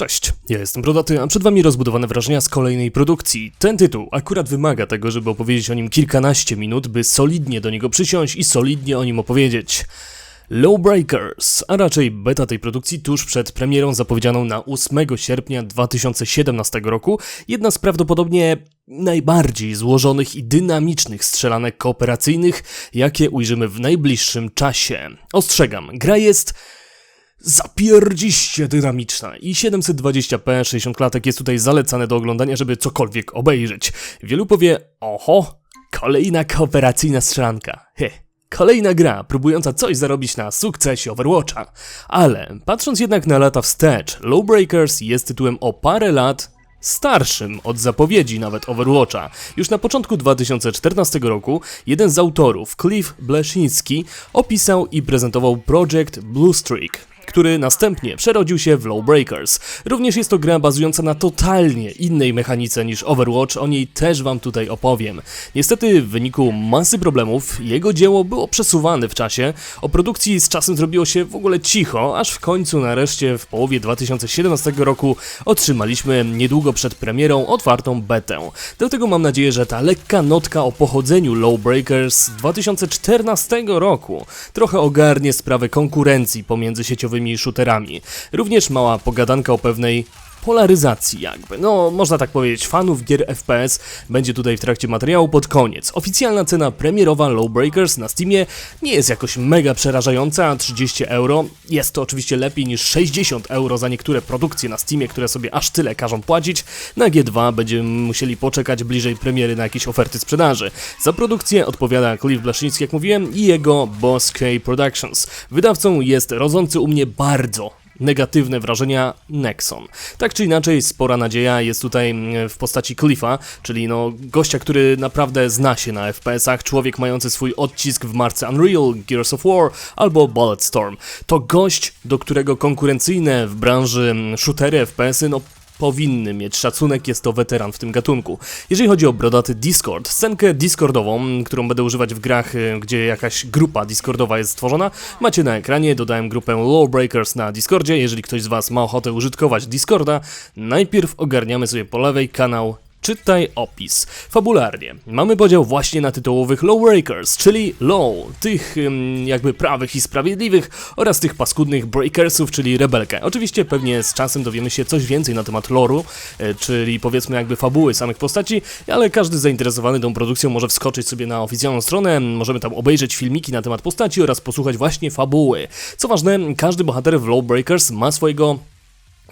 Cześć, ja jestem Brodaty, a przed wami rozbudowane wrażenia z kolejnej produkcji. Ten tytuł akurat wymaga tego, żeby opowiedzieć o nim kilkanaście minut, by solidnie do niego przysiąść i solidnie o nim opowiedzieć. Lowbreakers, a raczej beta tej produkcji tuż przed premierą zapowiedzianą na 8 sierpnia 2017 roku, jedna z prawdopodobnie najbardziej złożonych i dynamicznych strzelanek kooperacyjnych, jakie ujrzymy w najbliższym czasie. Ostrzegam, gra jest zapierdziście dynamiczna i 720p 60 klatek jest tutaj zalecane do oglądania, żeby cokolwiek obejrzeć. Wielu powie, oho, kolejna kooperacyjna strzelanka. He. Kolejna gra, próbująca coś zarobić na sukcesie Overwatcha. Ale, patrząc jednak na lata wstecz, Lowbreakers jest tytułem o parę lat starszym od zapowiedzi nawet Overwatcha. Już na początku 2014 roku jeden z autorów, Cliff Bleszyński, opisał i prezentował projekt Blue Streak, który następnie przerodził się w Lowbreakers. Również jest to gra bazująca na totalnie innej mechanice niż Overwatch, o niej też wam tutaj opowiem. Niestety w wyniku masy problemów jego dzieło było przesuwane w czasie, o produkcji z czasem zrobiło się w ogóle cicho, aż w końcu nareszcie w połowie 2017 roku otrzymaliśmy niedługo przed premierą otwartą betę. Dlatego mam nadzieję, że ta lekka notka o pochodzeniu Lowbreakers 2014 roku trochę ogarnie sprawę konkurencji pomiędzy sieciowymi shooterami. Również mała pogadanka o pewnej polaryzacji jakby. No, można tak powiedzieć, fanów gier FPS będzie tutaj w trakcie materiału pod koniec. Oficjalna cena premierowa Lowbreakers na Steamie nie jest jakoś mega przerażająca, 30 euro. Jest to oczywiście lepiej niż 60 euro za niektóre produkcje na Steamie, które sobie aż tyle każą płacić. Na G2 będziemy musieli poczekać bliżej premiery na jakieś oferty sprzedaży. Za produkcję odpowiada Cliff Blaszyński, jak mówiłem, i jego Boss K Productions. Wydawcą jest rodzący u mnie bardzo negatywne wrażenia Nexon. Tak czy inaczej, spora nadzieja jest tutaj mm, w postaci Cliffa, czyli no gościa, który naprawdę zna się na FPS-ach, człowiek mający swój odcisk w marce Unreal, Gears of War albo Bulletstorm. To gość, do którego konkurencyjne w branży mm, shootery FPS-y no powinny mieć szacunek, jest to weteran w tym gatunku. Jeżeli chodzi o brodaty Discord, scenkę Discordową, którą będę używać w grach, y, gdzie jakaś grupa Discordowa jest stworzona, macie na ekranie, dodałem grupę Lawbreakers na Discordzie, jeżeli ktoś z Was ma ochotę użytkować Discorda, najpierw ogarniamy sobie po lewej kanał Czytaj opis. Fabularnie mamy podział właśnie na tytułowych lowbreakers, czyli low, tych jakby prawych i sprawiedliwych oraz tych paskudnych breakersów, czyli rebelkę. Oczywiście pewnie z czasem dowiemy się coś więcej na temat loru, e, czyli powiedzmy jakby fabuły samych postaci, ale każdy zainteresowany tą produkcją może wskoczyć sobie na oficjalną stronę, możemy tam obejrzeć filmiki na temat postaci oraz posłuchać właśnie fabuły. Co ważne, każdy bohater w Lowbreakers ma swojego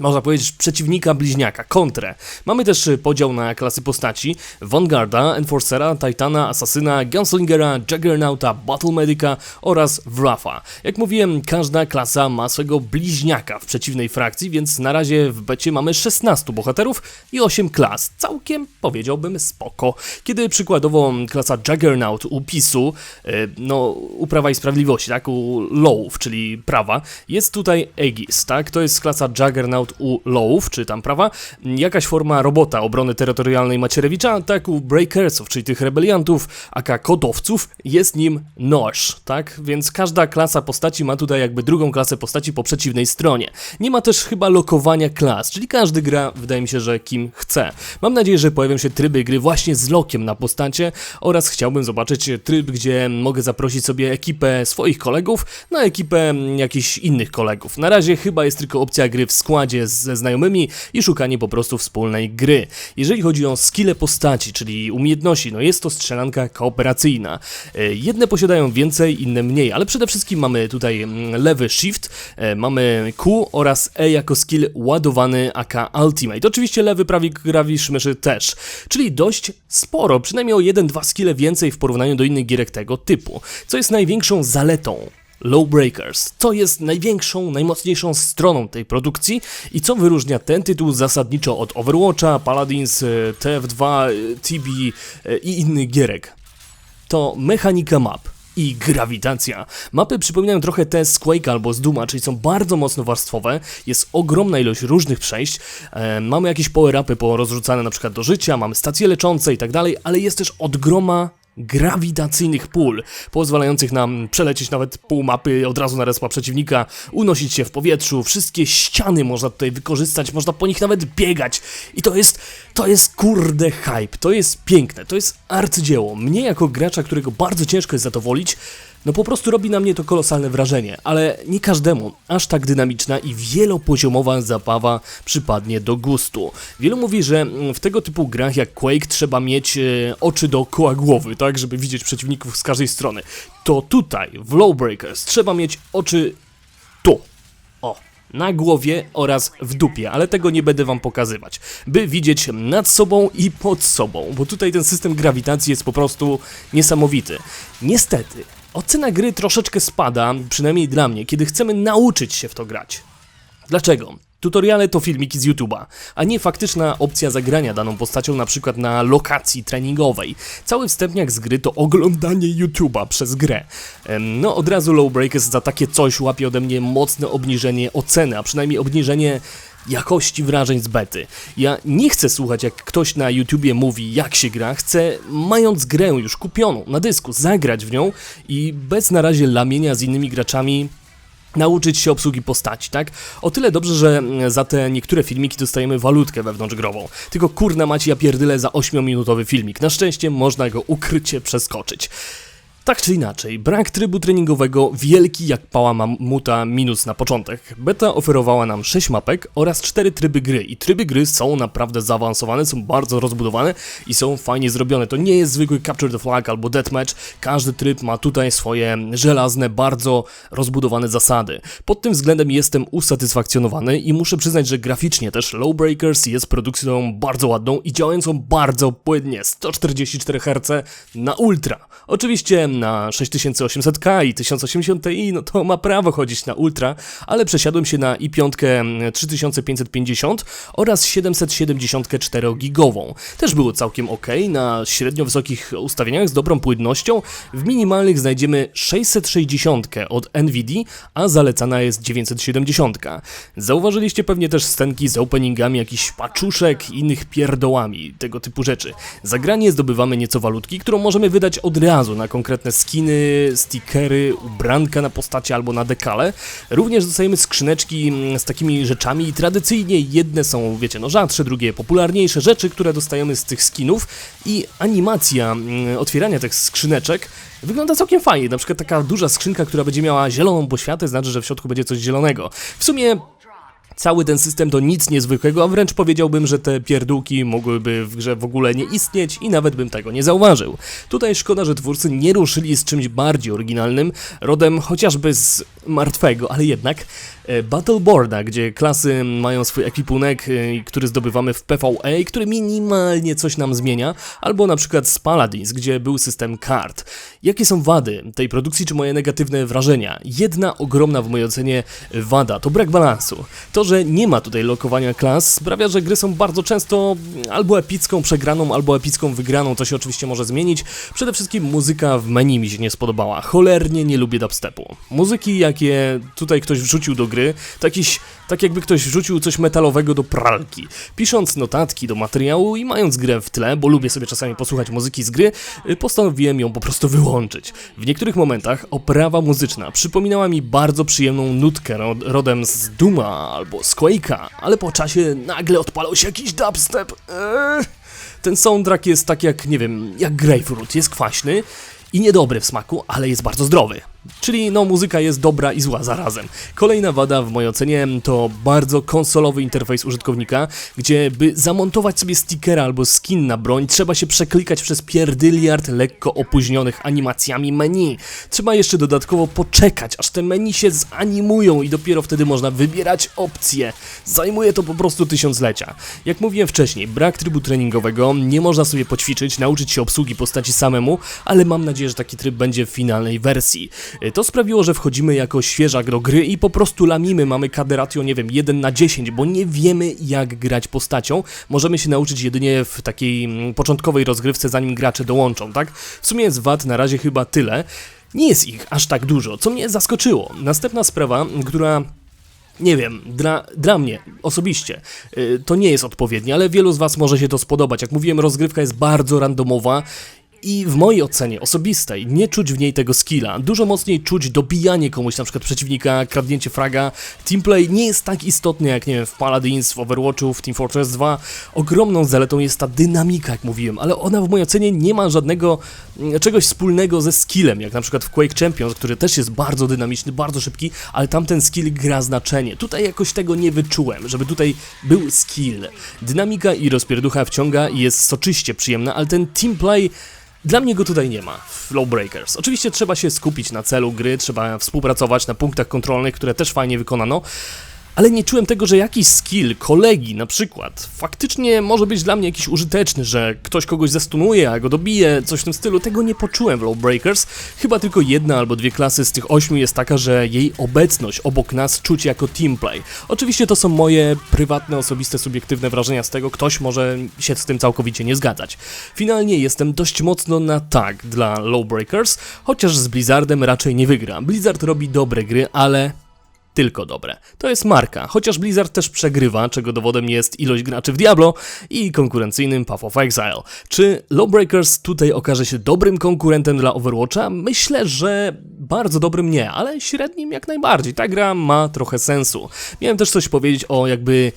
można powiedzieć, przeciwnika bliźniaka, kontrę. Mamy też y, podział na klasy postaci, Vanguarda, Enforcera, Titana, Asasyna, Gunslingera, Juggernauta, Battle Medica oraz Wrafa. Jak mówiłem, każda klasa ma swego bliźniaka w przeciwnej frakcji, więc na razie w becie mamy 16 bohaterów i 8 klas. Całkiem, powiedziałbym, spoko. Kiedy przykładowo klasa Juggernaut u PiSu, y, no, u Prawa i Sprawiedliwości, tak, u Lowów, czyli prawa, jest tutaj Aegis, tak, to jest klasa Juggernaut u Lowów, czy tam prawa, jakaś forma robota obrony terytorialnej Macierewicza, tak u Breakersów, czyli tych rebeliantów, aka kodowców, jest nim Nosh, tak? Więc każda klasa postaci ma tutaj jakby drugą klasę postaci po przeciwnej stronie. Nie ma też chyba lokowania klas, czyli każdy gra, wydaje mi się, że kim chce. Mam nadzieję, że pojawią się tryby gry właśnie z lokiem na postacie oraz chciałbym zobaczyć tryb, gdzie mogę zaprosić sobie ekipę swoich kolegów na ekipę jakichś innych kolegów. Na razie chyba jest tylko opcja gry w składzie ze znajomymi i szukanie po prostu wspólnej gry. Jeżeli chodzi o skille postaci, czyli umiejętności, no jest to strzelanka kooperacyjna. E, jedne posiadają więcej, inne mniej, ale przede wszystkim mamy tutaj mm, lewy shift, e, mamy Q oraz E jako skill ładowany AK Ultimate. Oczywiście lewy prawy klawisz myszy też, czyli dość sporo, przynajmniej o 1-2 skille więcej w porównaniu do innych gierek tego typu, co jest największą zaletą Lowbreakers. Co jest największą, najmocniejszą stroną tej produkcji i co wyróżnia ten tytuł zasadniczo od Overwatcha, Paladins, e, TF2, e, TB e, i innych gierek? To mechanika map i grawitacja. Mapy przypominają trochę te z Quake albo z Duma, czyli są bardzo mocno warstwowe, jest ogromna ilość różnych przejść, e, mamy jakieś power-upy porozrzucane na przykład do życia, mamy stacje leczące i tak dalej, ale jest też od groma grawitacyjnych pól, pozwalających nam przelecieć nawet pół mapy od razu na respa przeciwnika, unosić się w powietrzu, wszystkie ściany można tutaj wykorzystać, można po nich nawet biegać. I to jest, to jest kurde hype, to jest piękne, to jest arcydzieło. Mnie jako gracza, którego bardzo ciężko jest zadowolić, no po prostu robi na mnie to kolosalne wrażenie, ale nie każdemu aż tak dynamiczna i wielopoziomowa zabawa przypadnie do gustu. Wielu mówi, że mm, w tego typu grach jak Quake trzeba mieć e, oczy dookoła głowy, tak, żeby widzieć przeciwników z każdej strony. To tutaj, w Lowbreakers, trzeba mieć oczy tu. O, na głowie oraz w dupie, ale tego nie będę wam pokazywać, by widzieć nad sobą i pod sobą, bo tutaj ten system grawitacji jest po prostu niesamowity. Niestety, ocena gry troszeczkę spada, przynajmniej dla mnie, kiedy chcemy nauczyć się w to grać. Dlaczego? Tutoriale to filmiki z YouTube'a, a nie faktyczna opcja zagrania daną postacią na przykład na lokacji treningowej. Cały wstępniak z gry to oglądanie YouTube'a przez grę. No od razu Lowbreakers za takie coś łapie ode mnie mocne obniżenie oceny, a przynajmniej obniżenie jakości wrażeń z bety. Ja nie chcę słuchać jak ktoś na YouTubie mówi jak się gra, chcę mając grę już kupioną na dysku, zagrać w nią i bez na razie lamienia z innymi graczami nauczyć się obsługi postaci, tak? O tyle dobrze, że mm, za te niektóre filmiki dostajemy walutkę wewnątrzgrową. Tylko kurna macie ja pierdyle za 8-minutowy filmik. Na szczęście można go ukrycie przeskoczyć. Tak czy inaczej, brak trybu treningowego wielki jak pała mamuta minus na początek. Beta oferowała nam 6 mapek oraz 4 tryby gry i tryby gry są naprawdę zaawansowane, są bardzo rozbudowane i są fajnie zrobione. To nie jest zwykły Capture the Flag albo Deathmatch, każdy tryb ma tutaj swoje żelazne, bardzo rozbudowane zasady. Pod tym względem jestem usatysfakcjonowany i muszę przyznać, że graficznie też Lowbreakers jest produkcją bardzo ładną i działającą bardzo płynnie, 144 Hz na ultra. Oczywiście na 6800K i 1080 Ti, no to ma prawo chodzić na ultra, ale przesiadłem się na i5 3550 oraz 774 gigową. Też było całkiem ok, na średnio wysokich ustawieniach z dobrą płynnością. W minimalnych znajdziemy 660 od NVIDIA, a zalecana jest 970. Zauważyliście pewnie też scenki z openingami jakichś paczuszek i innych pierdołami, tego typu rzeczy. Za granie zdobywamy nieco walutki, którą możemy wydać od razu na konkretne skiny, stickery, ubranka na postacie albo na dekale. Również dostajemy skrzyneczki mm, z takimi rzeczami i tradycyjnie jedne są, wiecie, no rzadsze, drugie popularniejsze rzeczy, które dostajemy z tych skinów i animacja mm, otwierania tych skrzyneczek Wygląda całkiem fajnie, na przykład taka duża skrzynka, która będzie miała zieloną poświatę, znaczy, że w środku będzie coś zielonego. W sumie Cały ten system to nic niezwykłego, a wręcz powiedziałbym, że te pierdółki mogłyby w grze w ogóle nie istnieć i nawet bym tego nie zauważył. Tutaj szkoda, że twórcy nie ruszyli z czymś bardziej oryginalnym, rodem chociażby z martwego, ale jednak e, Battleboarda, gdzie klasy mają swój ekwipunek, e, który zdobywamy w PvE, który minimalnie coś nam zmienia, albo na przykład z Paladins, gdzie był system kart. Jakie są wady tej produkcji, czy moje negatywne wrażenia? Jedna ogromna w mojej ocenie wada to brak balansu. To, że nie ma tutaj lokowania klas sprawia, że gry są bardzo często albo epicką przegraną, albo epicką wygraną, to się oczywiście może zmienić. Przede wszystkim muzyka w menu mi się nie spodobała. Cholernie nie lubię dubstepu. Muzyki, jakie tutaj ktoś wrzucił do gry, to jakiś, tak jakby ktoś wrzucił coś metalowego do pralki. Pisząc notatki do materiału i mając grę w tle, bo lubię sobie czasami posłuchać muzyki z gry, y, postanowiłem ją po prostu wyłączyć. W niektórych momentach oprawa muzyczna przypominała mi bardzo przyjemną nutkę ro- rodem z Duma albo z Quake'a, ale po czasie nagle odpalał się jakiś dubstep. Eee. Ten soundtrack jest tak jak, nie wiem, jak grapefruit, jest kwaśny i niedobry w smaku, ale jest bardzo zdrowy. Czyli no muzyka jest dobra i zła zarazem. Kolejna wada w mojej ocenie to bardzo konsolowy interfejs użytkownika, gdzie by zamontować sobie stickera albo skin na broń, trzeba się przeklikać przez pierdyliard lekko opóźnionych animacjami menu. Trzeba jeszcze dodatkowo poczekać, aż te menu się zanimują i dopiero wtedy można wybierać opcje. Zajmuje to po prostu tysiąclecia. Jak mówiłem wcześniej, brak trybu treningowego, nie można sobie poćwiczyć, nauczyć się obsługi postaci samemu, ale mam nadzieję, że taki tryb będzie w finalnej wersji. Y, To sprawiło, że wchodzimy jako świeża do gry i po prostu lamimy, mamy KD ratio, nie wiem, 1 na 10, bo nie wiemy jak grać postacią. Możemy się nauczyć jedynie w takiej mm, początkowej rozgrywce, zanim gracze dołączą, tak? W sumie jest wad na razie chyba tyle. Nie jest ich aż tak dużo, co mnie zaskoczyło. Następna sprawa, która nie wiem, dla, dla mnie osobiście y, to nie jest odpowiednie, ale wielu z Was może się to spodobać. Jak mówiłem, rozgrywka jest bardzo randomowa I w mojej ocenie osobistej nie czuć w niej tego skilla. Dużo mocniej czuć dobijanie komuś, na przykład przeciwnika, kradnięcie fraga. Teamplay nie jest tak istotny jak, nie wiem, w Paladins, w Overwatchu, w Team Fortress 2. Ogromną zaletą jest ta dynamika, jak mówiłem, ale ona w mojej ocenie nie ma żadnego mm, czegoś wspólnego ze skillem, jak na przykład w Quake Champions, który też jest bardzo dynamiczny, bardzo szybki, ale tamten skill gra znaczenie. Tutaj jakoś tego nie wyczułem, żeby tutaj był skill. Dynamika i rozpierducha wciąga i jest soczyście przyjemna, ale ten teamplay dla mnie go tutaj nie ma w Lowbreakers. Oczywiście trzeba się skupić na celu gry, trzeba współpracować na punktach kontrolnych, które też fajnie wykonano, ale nie czułem tego, że jakiś skill kolegi na przykład faktycznie może być dla mnie jakiś użyteczny, że ktoś kogoś zastunuje, a go dobije, coś w tym stylu. Tego nie poczułem w Lowbreakers. Chyba tylko jedna albo dwie klasy z tych ośmiu jest taka, że jej obecność obok nas czuć jako teamplay. Oczywiście to są moje prywatne, osobiste, subiektywne wrażenia z tego, ktoś może się z tym całkowicie nie zgadzać. Finalnie jestem dość mocno na tak dla Lowbreakers, chociaż z Blizzardem raczej nie wygra. Blizzard robi dobre gry, ale tylko dobre. To jest marka, chociaż Blizzard też przegrywa, czego dowodem jest ilość graczy w Diablo i konkurencyjnym Path of Exile. Czy Lawbreakers tutaj okaże się dobrym konkurentem dla Overwatcha? Myślę, że bardzo dobrym nie, ale średnim jak najbardziej. Ta gra ma trochę sensu. Miałem też coś powiedzieć o jakby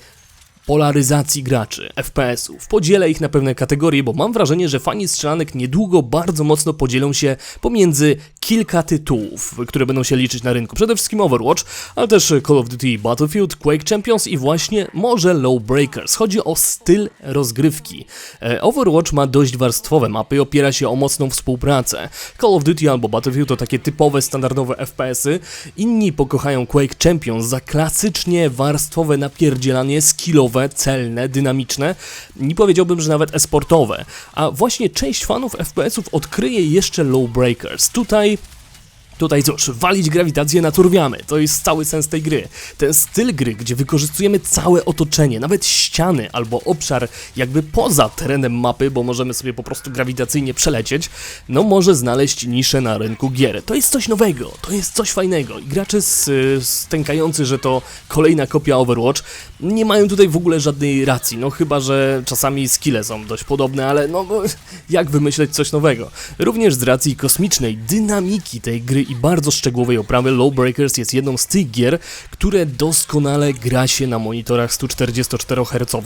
polaryzacji graczy, FPS-ów, podzielę ich na pewne kategorie, bo mam wrażenie, że fani strzelanek niedługo bardzo mocno podzielą się pomiędzy kilka tytułów, które będą się liczyć na rynku. Przede wszystkim Overwatch, ale też Call of Duty Battlefield, Quake Champions i właśnie może Lowbreakers. Chodzi o styl rozgrywki. E, Overwatch ma dość warstwowe mapy i opiera się o mocną współpracę. Call of Duty albo Battlefield to takie typowe, standardowe FPS-y. Inni pokochają Quake Champions za klasycznie warstwowe napierdzielanie skillowe celne, dynamiczne, nie powiedziałbym, że nawet esportowe. A właśnie część fanów FPS-ów odkryje jeszcze Lowbreakers. Tutaj Tutaj cóż, walić grawitację naturwiamy, to jest cały sens tej gry. Ten styl gry, gdzie wykorzystujemy całe otoczenie, nawet ściany albo obszar jakby poza terenem mapy, bo możemy sobie po prostu grawitacyjnie przelecieć, no może znaleźć niszę na rynku gier. To jest coś nowego, to jest coś fajnego i gracze stękający, że to kolejna kopia Overwatch, nie mają tutaj w ogóle żadnej racji, no chyba, że czasami skille są dość podobne, ale no jak wymyśleć coś nowego? Również z racji kosmicznej dynamiki tej gry i bardzo szczegółowej oprawy Lowbreakers jest jedną z tych gier, które doskonale gra się na monitorach 144 Hz.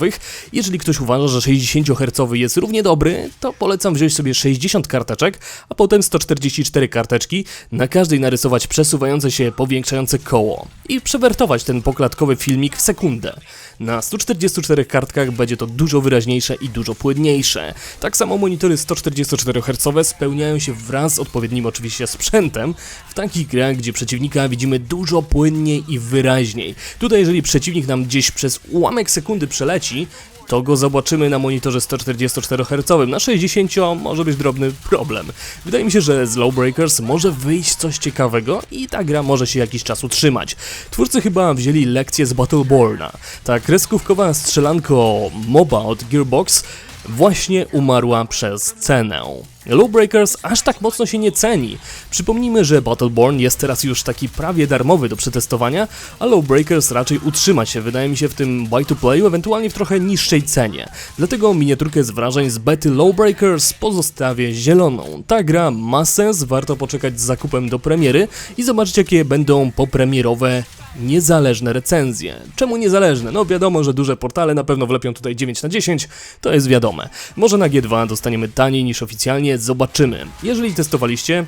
Jeżeli ktoś uważa, że 60 Hz jest równie dobry, to polecam wziąć sobie 60 karteczek, a potem 144 karteczki, na każdej narysować przesuwające się, powiększające koło i przewertować ten poklatkowy filmik w sekundę. Na 144 kartkach będzie to dużo wyraźniejsze i dużo płynniejsze. Tak samo monitory 144 Hz spełniają się wraz z odpowiednim oczywiście sprzętem w takich grach, gdzie przeciwnika widzimy dużo płynniej i wyraźniej. Tutaj jeżeli przeciwnik nam gdzieś przez ułamek sekundy przeleci, to go zobaczymy na monitorze 144 Hz. Na 60 może być drobny problem. Wydaje mi się, że z Lowbreakers może wyjść coś ciekawego i ta gra może się jakiś czas utrzymać. Twórcy chyba wzięli lekcję z Battleborna. Ta kreskówkowa strzelanko MOBA od Gearbox właśnie umarła przez cenę. Lowbreakers aż tak mocno się nie ceni. Przypomnijmy, że Battleborn jest teraz już taki prawie darmowy do przetestowania, a Lowbreakers raczej utrzyma się, wydaje mi się, w tym buy to playu, ewentualnie w trochę niższej cenie. Dlatego miniaturkę z wrażeń z bety Lowbreakers pozostawię zieloną. Ta gra ma sens, warto poczekać z zakupem do premiery i zobaczyć jakie będą popremierowe niezależne recenzje. Czemu niezależne? No wiadomo, że duże portale na pewno wlepią tutaj 9 na 10, to jest wiadome. Może na G2 dostaniemy taniej niż oficjalnie, zobaczymy. Jeżeli testowaliście,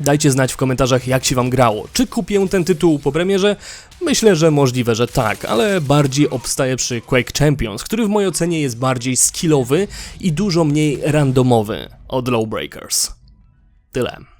Dajcie znać w komentarzach, jak się Wam grało. Czy kupię ten tytuł po premierze? Myślę, że możliwe, że tak, ale bardziej obstaję przy Quake Champions, który w mojej ocenie jest bardziej skillowy i dużo mniej randomowy od Lowbreakers. Tyle.